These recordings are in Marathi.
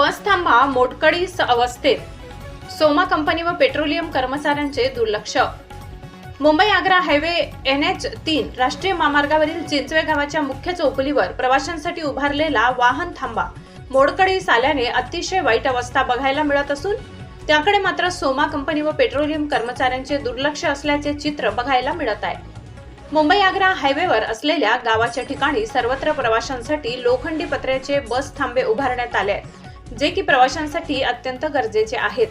बस थांबा मोडकळी स- अवस्थेत. सोमा कंपनी व पेट्रोलियम कर्मचाऱ्यांचे दुर्लक्ष. Mumbai Agra highway N H तीन राष्ट्रीय महामार्गावरील चिंचवे गावाच्या मुख्य चौपलीवर प्रवाशांसाठी उभारलेला वाहन थांबा. मोडकळीस आल्याने अतिशय वाईट अवस्था बघायला मिळत असून त्याकडे मात्र सोमा कंपनी व पेट्रोलियम कर्मचाऱ्यांचे दुर्लक्ष असल्याचे चित्र बघायला मिळत आहे. मुंबई आग्रा हायवेवर असलेल्या गावाच्या ठिकाणी सर्वत्र प्रवाशांसाठी लोखंडी पत्र्याचे बस थांबे उभारण्यात आले आहेत. जे की प्रवाशांसाठी अत्यंत गरजेचे आहेत.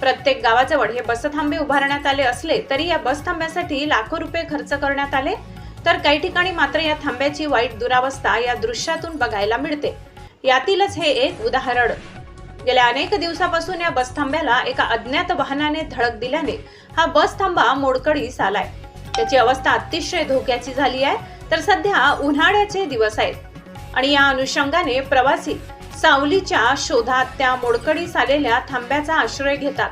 प्रत्येक गावाजवळ हे बसथांबे उभारण्यात आले असले तरी या बस थांब्यासाठी लाखो रुपये खर्च करण्यात आले. तर काही ठिकाणी मात्र या थांब्याची वाईट दुरावस्था या दृश्यातून बघायला मिळते. यातीलच हे एक उदाहरण. गेल्या अनेक दिवसापासून या बसथांब्याला एका अज्ञात वाहनाने धडक दिल्याने हा बस थांबा मोडकळीस आलाय. त्याची अवस्था अतिशय धोक्याची झाली आहे. तर सध्या उन्हाळ्याचे दिवस आहेत. आणि या अनुषंगाने प्रवासी सावलीच्या शोधात त्या मोडकडीस आलेल्या थांब्याचा आश्रय घेतात.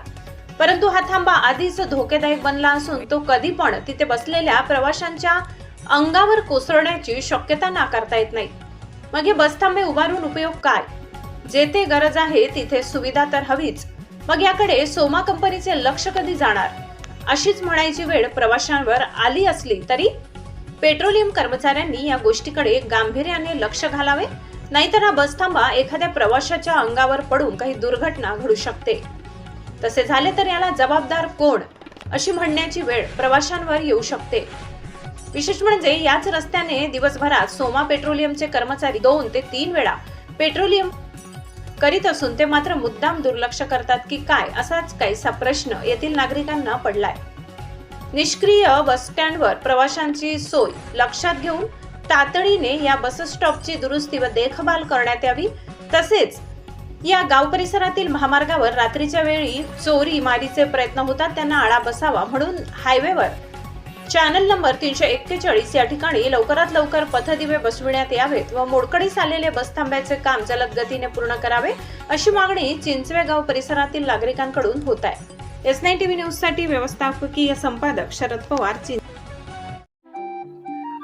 परंतु हा थांबा आधीच धोकेदायक बनला असून तो कधी पण तिथे बसलेल्या प्रवाशांच्या अंगावर कोसळण्याची शक्यता नाकारता येत नाही. मग हे बसथांबे उभारून उपयोग काय? जेथे गरज आहे तिथे सुविधा तर हवीच. मग याकडे सोमा कंपनीचे लक्ष कधी जाणार? अशीच म्हणायची वेळ प्रवाशांवर आली असली तरी पेट्रोलियम कर्मचाऱ्यांनी या गोष्टीकडे गांभीर्याने लक्ष घालावे नाहीतर हा बसथांबा एखाद्या प्रवाशाच्या अंगावर पडून काही दुर्घटना घडू शकते. तसे झाले तर याला जबाबदार कोण? अशी म्हणण्याची वेळ प्रवाशांवर येऊ शकते. विशेष म्हणजे याच रस्त्याने दिवसभरात सोमा पेट्रोलियमचे कर्मचारी दोन ते तीन वेळा पेट्रोलियम करीत असून ते मात्र मुद्दाम दुर्लक्ष करतात की काय असाच काहीसा प्रश्न येथील नागरिकांना पडलाय. निष्क्रिय बस स्टँडवर प्रवाशांची सोय लक्षात घेऊन तातडीने या बस स्टॉपची दुरुस्ती व देखभाल करण्यात यावी. तसेच या गाव परिसरातील महामार्गावर रात्रीच्या वेळी चोरी मारीचे प्रयत्न होतात त्यांना आळा बसावा म्हणून हायवेवर चॅनल नंबर तीनशे एक्केचाळीस या ठिकाणी लवकरात लवकर पथदिवे बसविण्यात यावेत व मोडकळीस आलेले बसथांब्याचे काम जलद गतीने पूर्ण करावे अशी मागणी चिंचवे गाव परिसरातील नागरिकांकडून होत आहे. एस नाईन टीव्ही न्यूजसाठी व्यवस्थापकीय संपादक शरद पवार चिंच